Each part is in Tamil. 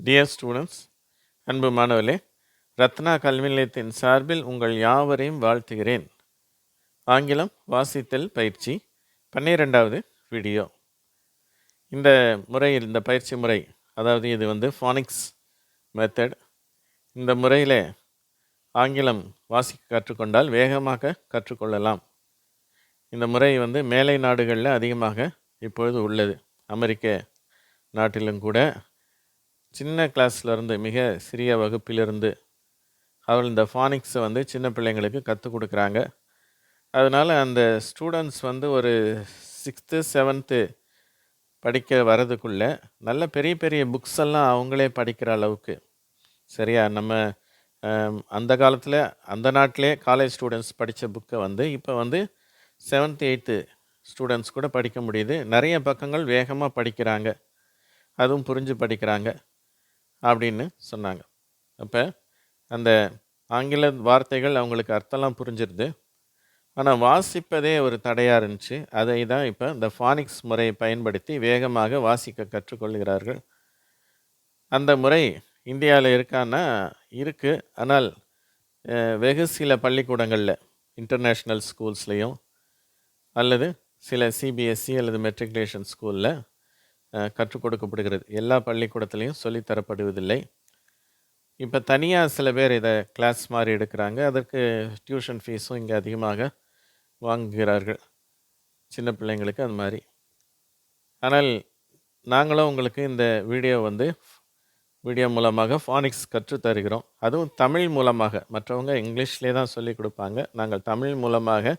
டியர் ஸ்டூடெண்ட்ஸ் அன்பு மாணவர்களே ரத்னா கல்வி நிலையத்தின் சார்பில் உங்கள் யாவரையும் வாழ்த்துகிறேன். ஆங்கிலம் வாசித்தல் பயிற்சி பன்னிரெண்டாவது வீடியோ இந்த முறையில் இந்த பயிற்சி முறை அதாவது இது வந்து ஃபானிக்ஸ் மெத்தட் இந்த முறையில் ஆங்கிலம் வாசிக்க கற்றுக்கொண்டால் வேகமாக கற்றுக்கொள்ளலாம். இந்த முறை வந்து மேலை நாடுகளில் அதிகமாக இப்பொழுது உள்ளது. அமெரிக்க நாட்டிலும் கூட சின்ன கிளாஸ்லேருந்து மிக சிறிய வகுப்பிலிருந்து அவள் இந்த ஃபானிக்ஸை வந்து சின்ன பிள்ளைங்களுக்கு கற்றுக் கொடுக்குறாங்க. அதனால் அந்த ஸ்டூடெண்ட்ஸ் வந்து ஒரு சிக்ஸ்த்து செவன்த்து படிக்க வரதுக்குள்ளே நல்ல பெரிய பெரிய புக்ஸ் எல்லாம் அவங்களே படிக்கிற அளவுக்கு. சரியா? நம்ம அந்த காலத்தில் அந்த நாட்டிலே காலேஜ் ஸ்டூடெண்ட்ஸ் படித்த புக்கை வந்து இப்போ வந்து செவன்த்து எயித்து ஸ்டூடெண்ட்ஸ் கூட படிக்க முடியுது. நிறைய பக்கங்கள் வேகமாக படிக்கிறாங்க. அதுவும் புரிஞ்சு படிக்கிறாங்க. அப்படின்னு சொன்னாங்க. அப்போ அந்த ஆங்கில வார்த்தைகள் அவங்களுக்கு அர்த்தம்லாம் புரிஞ்சிருது. ஆனால் வாசிப்பதே ஒரு தடையாக இருந்துச்சு. அதை தான் இப்போ இந்த ஃபானிக்ஸ் முறையை பயன்படுத்தி வேகமாக வாசிக்க கற்றுக்கொள்கிறார்கள். அந்த முறை இந்தியாவில் இருக்கான்னா இருக்குது ஆனால் வெகு சில பள்ளிக்கூடங்களில் இன்டர்நேஷ்னல் ஸ்கூல்ஸ்லேயும் அல்லது சில சிபிஎஸ்சி அல்லது மெட்ரிகுலேஷன் ஸ்கூலில் கற்றுக் கொடுக்கப்படுகிறது. எல்லா பள்ளிக்கூடத்துலேயும் சொல்லித் தரப்படுவதில்லை. இப்போ தனியாக சில பேர் இதை கிளாஸ் மாதிரி எடுக்கிறாங்க. அதற்கு டியூஷன் ஃபீஸும் இங்கே அதிகமாக வாங்குகிறார்கள். சின்ன பிள்ளைங்களுக்கு அது மாதிரி ஆனால் நாங்களும் உங்களுக்கு இந்த வீடியோ வந்து வீடியோ மூலமாக ஃபானிக்ஸ் கற்றுத் தருகிறோம். அதுவும் தமிழ் மூலமாக. மற்றவங்க இங்கிலீஷ்லேயே தான் சொல்லிக் கொடுப்பாங்க. நாங்கள் தமிழ் மூலமாக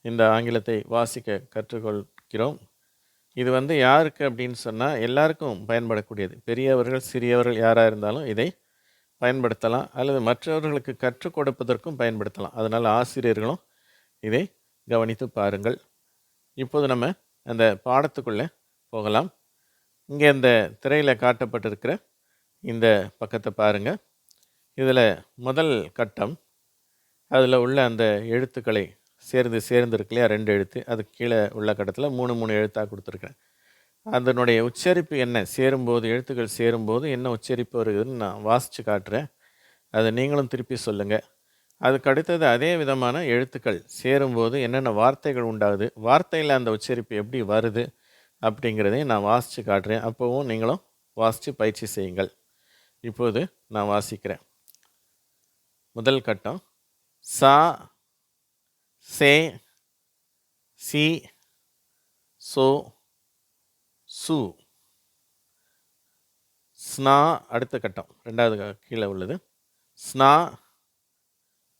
இந்த ஆங்கிலத்தை வாசிக்க கற்றுக்கொள்கிறோம். இது வந்து யாருக்கு அப்படின்னு சொன்னால் எல்லாருக்கும் பயன்படக்கூடியது. பெரியவர்கள் சிறியவர்கள் யாராக இருந்தாலும் இதை பயன்படுத்தலாம். அல்லது மற்றவர்களுக்கு கற்றுக் கொடுப்பதற்கும் பயன்படுத்தலாம். அதனால் ஆசிரியர்களும் இதை கவனித்து பாருங்கள். இப்போது நம்ம அந்த பாடத்துக்குள்ளே போகலாம். இங்கே இந்த திரையில் காட்டப்பட்டிருக்கிற இந்த பக்கத்தை பாருங்கள் இதில் முதல் கட்டம் அதில் உள்ள அந்த எழுத்துக்களை சேர்ந்து சேர்ந்து இல்லையா? ரெண்டு எழுத்து. அது கீழே உள்ள கட்டத்தில் மூணு மூணு எழுத்தாக கொடுத்துருக்கேன் அதனுடைய உச்சரிப்பு என்ன? சேரும்போது எழுத்துக்கள் சேரும்போது என்ன உச்சரிப்பு வருதுன்னு நான் வாசித்து காட்டுறேன். அதை நீங்களும் திருப்பி சொல்லுங்கள் அதுக்கு அடுத்தது அதே விதமான எழுத்துக்கள். சேரும்போது என்னென்ன வார்த்தைகள் உண்டாகுது? வார்த்தையில் அந்த உச்சரிப்பு எப்படி வருது? அப்படிங்கிறதையும் நான் வாசித்து காட்டுறேன். அப்போவும் நீங்களும் வாசித்து பயிற்சி செய்யுங்கள். இப்போது நான் வாசிக்கிறேன். முதல் கட்டம். சா சே சி சோ சு. ஸ்னா அடுத்த கட்டம். ரெண்டாவது கீழே உள்ளது. ஸ்னா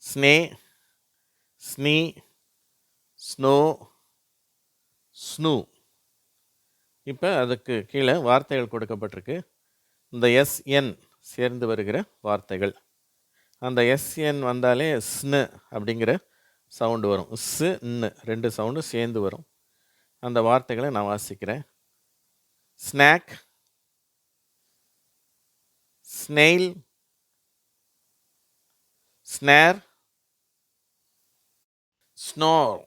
ஸ்னே ஸ்னி ஸ்னோ ஸ்னூ. இப்போ அதுக்கு கீழே வார்த்தைகள் கொடுக்கப்பட்டிருக்கு. இந்த எஸ்என் சேர்ந்து வருகிற வார்த்தைகள். அந்த எஸ்என் வந்தாலே ஸ்னு அப்படிங்கிற சவுண்டு வரும். ஸ் ன்னு ரெண்டு சவுண்டும் சேர்ந்து வரும். அந்த வார்த்தைகளை நான் வாசிக்கிறேன். ஸ்நாக் ஸ்னெயில் ஸ்னேர் ஸ்னோர்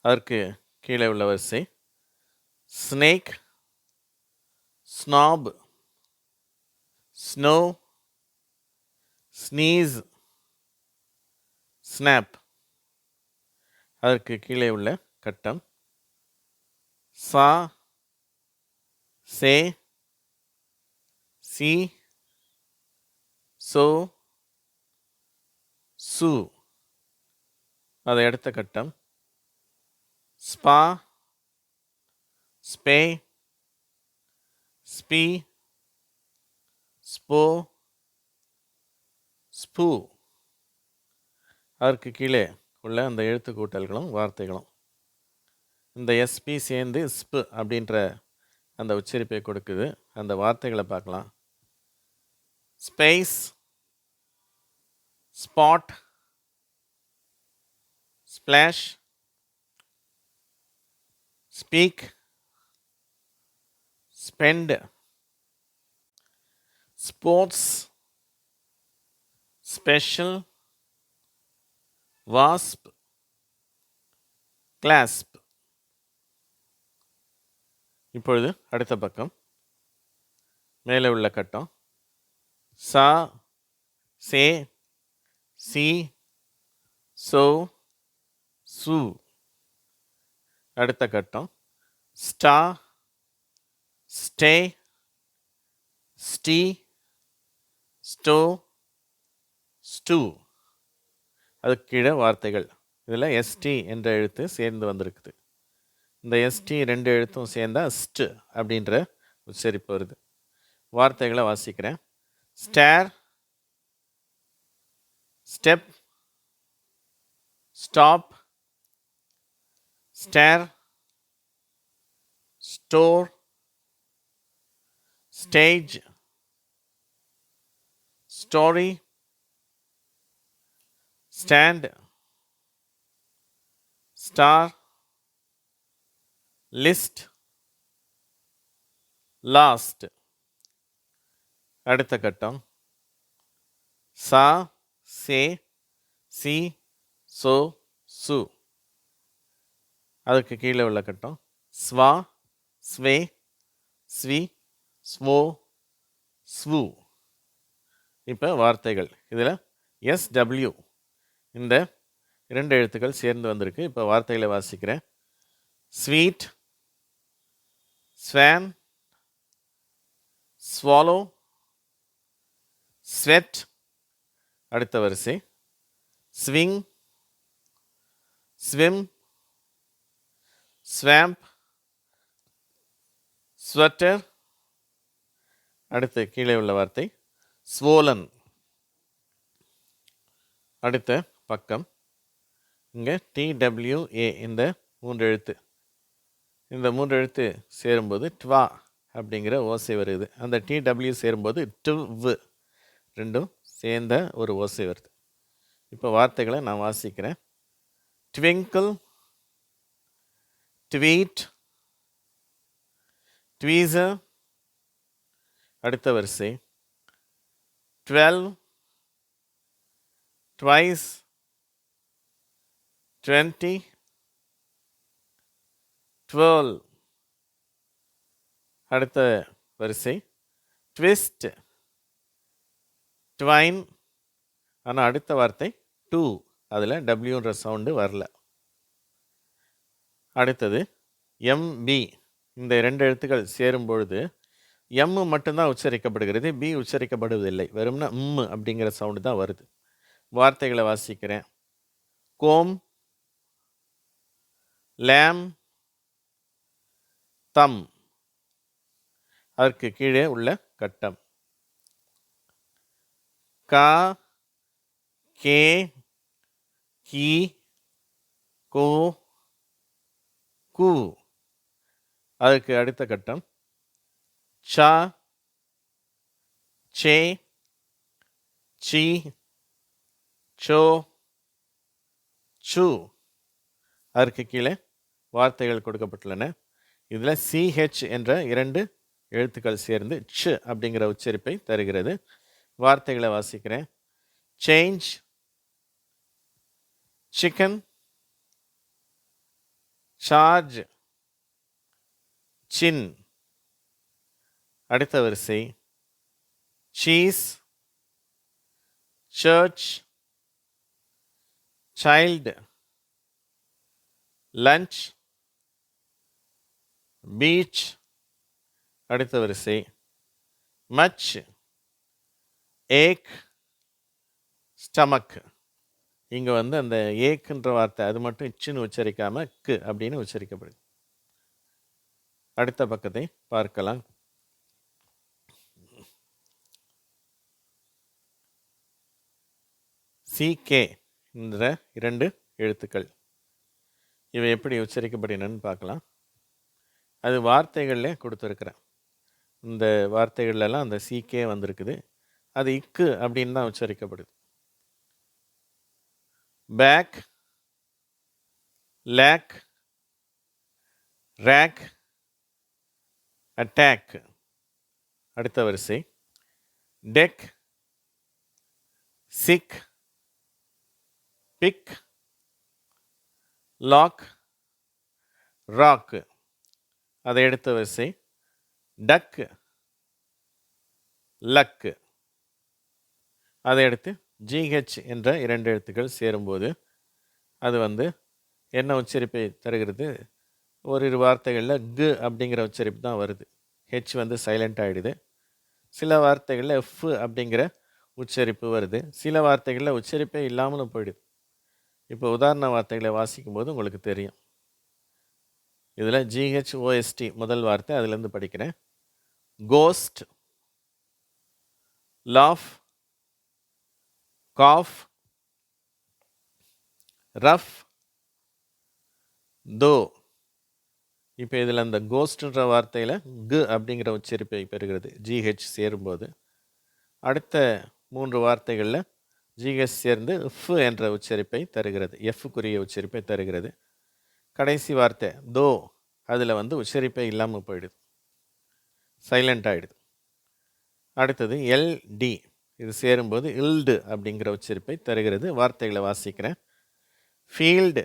அதற்கு கீழே உள்ள வரிசை. Snake snap snow sneeze snap அதற்கு கீழே உள்ள கட்டம். சா சே சி சோ சு. அதை அடுத்த கட்டம். ஸ்பா ஸ்பே ஸ்பி ஸ்போ ஸ்பூ. அதற்கு கீழே உள்ள அந்த எழுத்து கூட்டல்களும் வார்த்தைகளும். இந்த எஸ்பி சேர்ந்து ஸ்பு அப்படின்ற அந்த உச்சரிப்பை கொடுக்குது. அந்த வார்த்தைகளை பார்க்கலாம். Space spot splash speak spend sports special wasp clasp. இப்பொழுது அடுத்த பக்கம். மேலே உள்ள கட்டம். சா சே சி சோ சு. அடுத்த கட்டம். ஸ்டா ஸ்டே ஸ்டீ ஸ்டோ ஸ்டூ. அதுக்கு கீழே வார்த்தைகள். இதில் எஸ்டி என்ற எழுத்து சேர்ந்து வந்திருக்குது. இந்த எஸ்டி ரெண்டு எழுத்தும் சேர்ந்தால் ஸ்ட் அப்படின்ற உச்சரிப்பு வருது. வார்த்தைகளை வாசிக்கிறேன். Stair step stop stare store stage story stand star list last. அடுத்த கட்டம். சா சே சி சோ சு. அதுக்கு கீழே உள்ள கட்டம். ஸ்வா ஸ்வே ஸ்வி ஸ்வோ ஸ்வு. இப்போ வார்த்தைகள். இதில் எஸ்டபிள்யூ இந்த இரண்டு எழுத்துக்கள் சேர்ந்து வந்திருக்கு. இப்போ வார்த்தைகளை வாசிக்கிறேன். ஸ்வீட் ஸ்வேன் ஸ்வாலோ ஸ்வெட் அடுத்த வரிசை. ஸ்விங் ஸ்விம் ஸ்வாம்ப் ஸ்வெட்டர் அடுத்து கீழே உள்ள வார்த்தை. ஸ்வோலன் அடுத்த பக்கம். இங்கே டிடபிள்யூஏ இந்த மூன்று எழுத்து. இந்த மூன்று எழுத்து சேரும்போது ட்வா அப்படிங்கிற ஓசை வருது. அந்த டிடபிள்யூ சேரும்போது டுவ் ரெண்டும் சேர்ந்த ஒரு ஓசை வருது. இப்போ வார்த்தைகளை நான் வாசிக்கிறேன். ட்விங்கிள் ட்வீட் ட்வீசர் அடுத்த வரிசை. டுவெல் ட்வைஸ் டுவெண்ட்டி டுவெல் அடுத்த வரிசை. ட்விஸ்ட் ட்வைன் ஆனால் அடுத்த வார்த்தை டூ அதில் டபிள்யூன்ற சவுண்டு வரல. அடுத்தது எம்பி இந்த இரண்டு எழுத்துக்கள் சேரும் பொழுது எம் மட்டும்தான் உச்சரிக்கப்படுகிறது பி உச்சரிக்கப்படுவதில்லை. வெறும்னா ம் அப்படிங்கிற சவுண்டு தான் வருது. வார்த்தைகளை வாசிக்கிறேன். கோம் லேம் தம். அதற்கு கீழே உள்ள கட்டம். கா கே கி கோ கு. அதற்கு அடுத்த கட்டம். சா சே சி சோ சு. அதற்கு கீழே வார்த்தைகள் கொடுக்கப்பட்டுள்ளன. இதில் சிஹெச் என்ற இரண்டு எழுத்துக்கள் சேர்ந்து ச் அப்படிங்கிற உச்சரிப்பை தருகிறது. வார்த்தைகளை வாசிக்கிறேன். சேஞ்ச் சிக்கன் சார்ஜ் சின் அடுத்த வரிசை. Cheese church child lunch beach அடுத்த வரிசை. மச் ஏக் ஸ்டமக் இங்கே வந்து அந்த ஏக்குன்ற வார்த்தை அது மட்டும் இச்சுன்னு உச்சரிக்காமல் க்கு அப்படின்னு உச்சரிக்கப்படுது. அடுத்த பக்கத்தை பார்க்கலாம். சிகே என்ற இரண்டு எழுத்துக்கள். இவை எப்படி உச்சரிக்கப்படுகின்றன பார்க்கலாம். அது வார்த்தைகளில் கொடுத்துருக்குறேன். இந்த வார்த்தைகள்லாம் அந்த சீக்கே வந்திருக்குது. அது இக்கு அப்படின்னு தான் உச்சரிக்கப்படுது. Back lake rake attack. அடுத்த வரிசை. Deck sick pick lock rock. அதை எடுத்த வரிசை டக்கு லக்கு அதை எடுத்து ஜிஹெச் என்ற இரண்டு எழுத்துக்கள் சேரும்போது அது வந்து என்ன உச்சரிப்பை தருகிறது? ஓரிரு வார்த்தைகளில் கு அப்படிங்கிற உச்சரிப்பு தான் வருது. ஹெச் வந்து சைலண்ட் ஆகிடுது சில வார்த்தைகளில் எஃப் அப்படிங்கிற உச்சரிப்பு வருது. சில வார்த்தைகளில் உச்சரிப்பே இல்லாமலும் போயிடுது. இப்போ உதாரண வார்த்தைகளை வாசிக்கும் போது உங்களுக்கு தெரியும். இதில் ஜிஹெச்ஓஎஸ்டி முதல் வார்த்தை அதுலேருந்து படிக்கிறேன். கோஸ்ட் லாஃப் காஃப் ரஃப் தோ இப்போ இதில் அந்த கோஸ்ட்ன்ற வார்த்தையில் கு அப்படிங்கிற உச்சரிப்பை பெறுகிறது. ஜிஹெச் சேரும்போது. அடுத்த மூன்று வார்த்தைகளில் ஜிஹெச் சேர்ந்து எஃப் என்ற உச்சரிப்பை தருகிறது. எஃப்க்குரிய உச்சரிப்பை தருகிறது. கடைசி வார்த்தை தோ அதில் வந்து உச்சரிப்பே இல்லாமல் போயிடுது. சைலண்ட் ஆகிடுது அடுத்தது எல்டி இது சேரும்போது இல்டு அப்படிங்கிற உச்சரிப்பை தருகிறது. வார்த்தைகளை வாசிக்கிறேன். ஃபீல்டு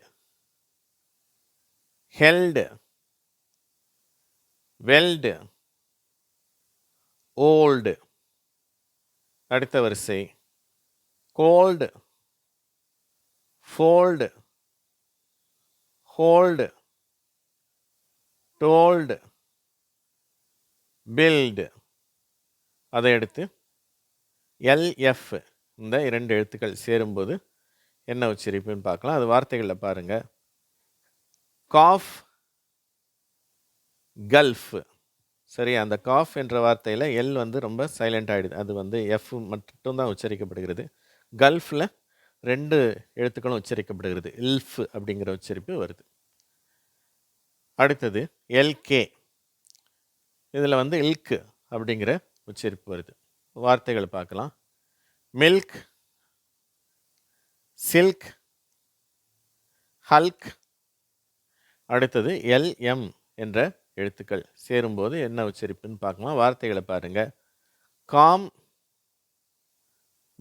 ஹெல்டு வெல்டு ஓல்டு அடுத்த வரிசை gold fold hold told build அதை எடுத்து எல்எஃப் இந்த இரண்டு எழுத்துக்கள் சேரும்போது என்ன உச்சரிப்புன்னு பார்க்கலாம். அது வார்த்தைகளில் பாருங்கள் காஃப் கல்ஃப் சரி அந்த காஃப் என்ற வார்த்தையில் எல் வந்து ரொம்ப சைலண்ட் ஆகிடுது அது வந்து எஃப் மட்டும்தான் உச்சரிக்கப்படுகிறது. கல்ஃபில் ரெண்டு எழுத்துக்களும் உச்சரிக்கப்படுகிறது. இல்ஃப் அப்படிங்கிற உச்சரிப்பு வருது. அடுத்தது எல்கே. இதில் வந்து இல்க் அப்படிங்கிற உச்சரிப்பு வருது. வார்த்தைகள் பார்க்கலாம். Milk silk hulk. அடுத்தது எல்எம் என்ற எழுத்துக்கள். சேரும்போது என்ன உச்சரிப்புன்னு பார்க்கலாம். வார்த்தைகளை பாருங்கள் காம்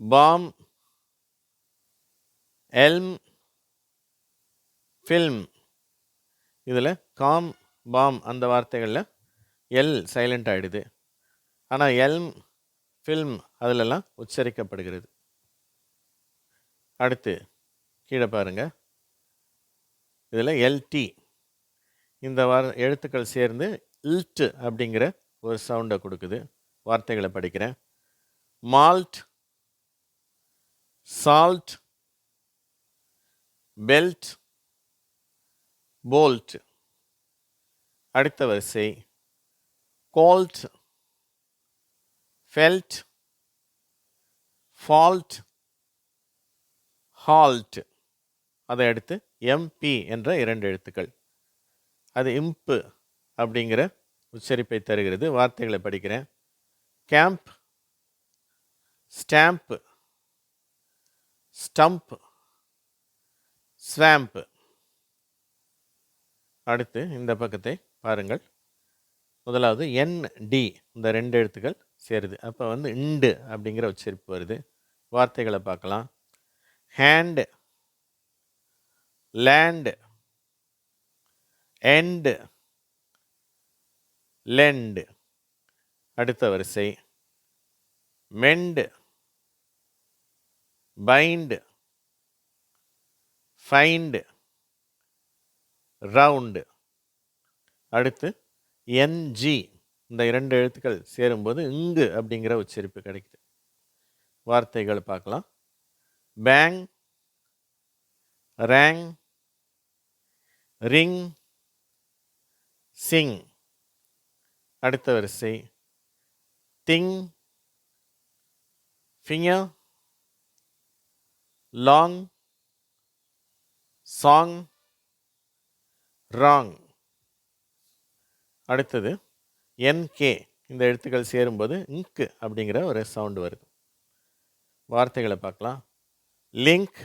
பாம் எல்ம் ஃபில்ம் இதில் காம் பாம் அந்த வார்த்தைகளில் எல் சைலண்ட் ஆகிடுது ஆனால் எல்ம் ஃபில்ம் அதிலெல்லாம் உச்சரிக்கப்படுகிறது. அடுத்து கீழே பாருங்கள் இதில் எல்டி இந்த வார எழுத்துக்கள் சேர்ந்து இல்ட் அப்படிங்கிற ஒரு சவுண்டை கொடுக்குது. வார்த்தைகளை படிக்கிறேன். மால்ட் சால்ட் பெல்ட் போல்ட் அடுத்த வரிசை. கோல்ட் ஃபெல்ட் ஃபால்ட் ஹால்ட் அதை அடுத்து எம்பி என்ற இரண்டு எழுத்துக்கள். அது இம்பு அப்படிங்கிற உச்சரிப்பை தருகிறது. வார்த்தைகளை படிக்கிறேன். கேம்ப் ஸ்டாம்ப் ஸ்டம்ப் ஸ்வாம்ப் அடுத்து இந்த பக்கத்தை பாருங்கள். முதலாவது என் டி இந்த ரெண்டு எழுத்துக்கள் சேருது. அப்போ வந்து இண்டு அப்படிங்கிற உச்சரிப்பு வருது. வார்த்தைகளை பார்க்கலாம். ஹேண்டு லேண்டு எண்டு லெண்டு அடுத்த வரிசை. மெண்டு பைண்டு ஃபைண்டு ரவுண்டு அடுத்து என்ஜி இந்த இரண்டு எழுத்துக்கள் சேரும்போது இங்கு அப்படிங்கிற உச்சரிப்பு கிடைக்குது. வார்த்தைகள் பார்க்கலாம். பேங் ரேங் ரிங் சிங் அடுத்த வரிசை thing finger long song wrong. அடுத்தது என்கே இந்த எழுத்துக்கள் சேரும்போது இங்கு அப்படிங்கிற ஒரு சவுண்டு வருது. வார்த்தைகளை பார்க்கலாம். Link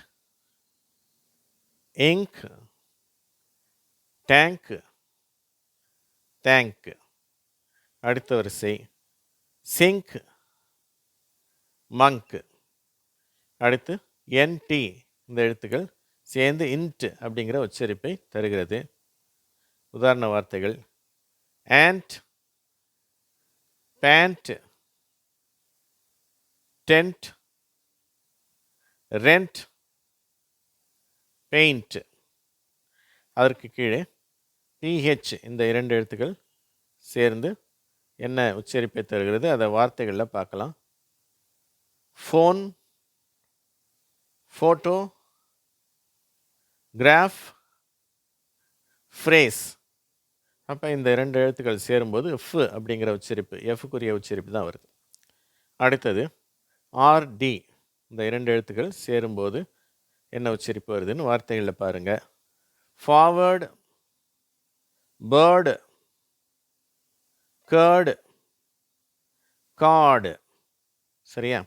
ink tank tank. அடுத்த வரிசை சிங்க் மங்க். அடுத்து என்டி இந்த எழுத்துக்கள் சேர்ந்து இன்ட் அப்படிங்கிற உச்சரிப்பை தருகிறது. உதாரண வார்த்தைகள். Ant band tent rent paint அதற்கு கீழே பிஹெச் இந்த இரண்டு எழுத்துக்கள் சேர்ந்து என்ன உச்சரிப்பை தருகிறது அதை வார்த்தைகளில் பார்க்கலாம். ஃபோன் ஃபோட்டோ கிராஃப் ஃப்ரேஸ் அப்போ இந்த இரண்டு எழுத்துக்கள் சேரும்போது எஃப் அப்படிங்கிற உச்சரிப்பு எஃப்க்குரிய உச்சரிப்பு தான் வருது. அடுத்தது ஆர்டி இந்த இரண்டு எழுத்துக்கள் சேரும்போது என்ன உச்சரிப்பு வருதுன்னு வார்த்தைகளில் பாருங்கள் ஃபார்வர்டு பேர்டு கேர்டு காடு சரியா?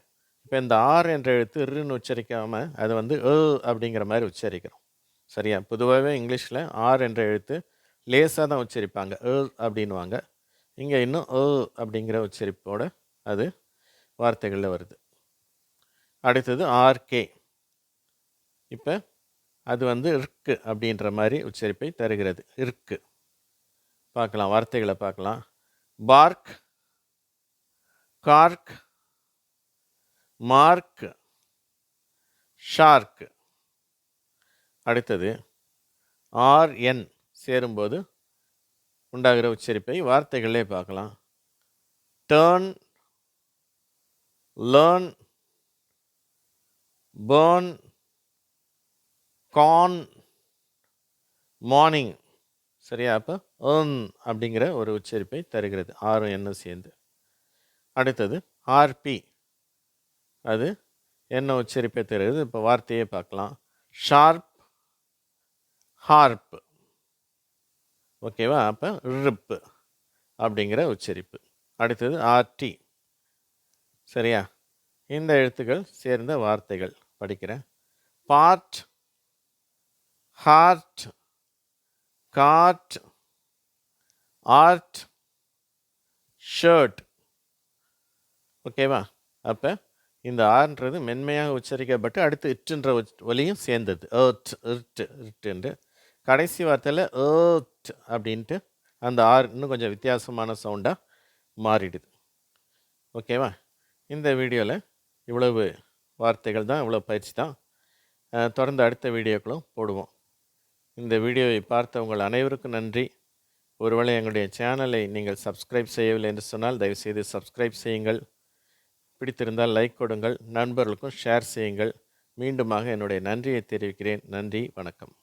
இப்போ இந்த ஆர் என்ற எழுத்து ருன்னு உச்சரிக்காமல் அதை வந்து ஏ அப்படிங்கிற மாதிரி உச்சரிக்கிறோம். சரியா? பொதுவாகவே இங்கிலீஷில் ஆர் என்ற எழுத்து லேசாக தான் உச்சரிப்பாங்க. ஏ அப்படின்வாங்க இங்கே இன்னும் ஏ அப்படிங்கிற உச்சரிப்போடு அது வார்த்தைகளில் வருது. அடுத்தது ஆர்கே இப்போ அது வந்து இருக்கு அப்படின்ற மாதிரி உச்சரிப்பை தருகிறது. இருக்கு பார்க்கலாம். வார்த்தைகளை பார்க்கலாம். பார்க் கார்க் மார்க் ஷார்க்கு அடுத்தது ஆர்என் சேரும்போது உண்டாகிற உச்சரிப்பை வார்த்தைகளே பார்க்கலாம். Turn learn burn corn morning சரியா? அப்போ ஏர்ன் அப்படிங்கிற ஒரு உச்சரிப்பை தருகிறது ஆர் என்ன சேர்ந்து. அடுத்தது ஆர்பி அது என்ன உச்சரிப்பை தருகிறது? இப்போ வார்த்தையே பார்க்கலாம். Sharp harp. ஓகேவா? அப்போ ரிப்பு அப்படிங்கிற உச்சரிப்பு. அடுத்தது ஆர்டி. சரியா? இந்த எழுத்துக்கள் சேர்ந்த வார்த்தைகள் படிக்கிறேன் part heart cart art shirt. ஓகேவா? அப்போ இந்த ஆர்ன்றது மென்மையாக உச்சரிக்கப்பட்டு அடுத்து இட்டுன்ற ஒலியும் சேர்ந்தது. ஏர்ட் இர்ட் என்று கடைசி வார்த்தையில் ஏர்ட் அப்படின்ட்டு அந்த ஆர் இன்னும் கொஞ்சம் வித்தியாசமான சவுண்டாக மாறிடுது. ஓகேவா இந்த வீடியோவில் இவ்வளவு வார்த்தைகள் தான் இவ்வளோ பயிற்சி தான். தொடர்ந்து அடுத்த வீடியோக்களும் போடுவோம். இந்த வீடியோவை பார்த்த உங்கள் அனைவருக்கும் நன்றி. ஒருவேளை எங்களுடைய சேனலை நீங்கள் சப்ஸ்கிரைப் செய்யவில்லை என்று சொன்னால் தயவுசெய்து சப்ஸ்கிரைப் செய்யுங்கள். பிடித்திருந்தால் லைக் கொடுங்கள். நண்பர்களுக்கும் ஷேர் செய்யுங்கள். மீண்டுமாக என்னுடைய நன்றியை தெரிவிக்கிறேன். நன்றி வணக்கம்.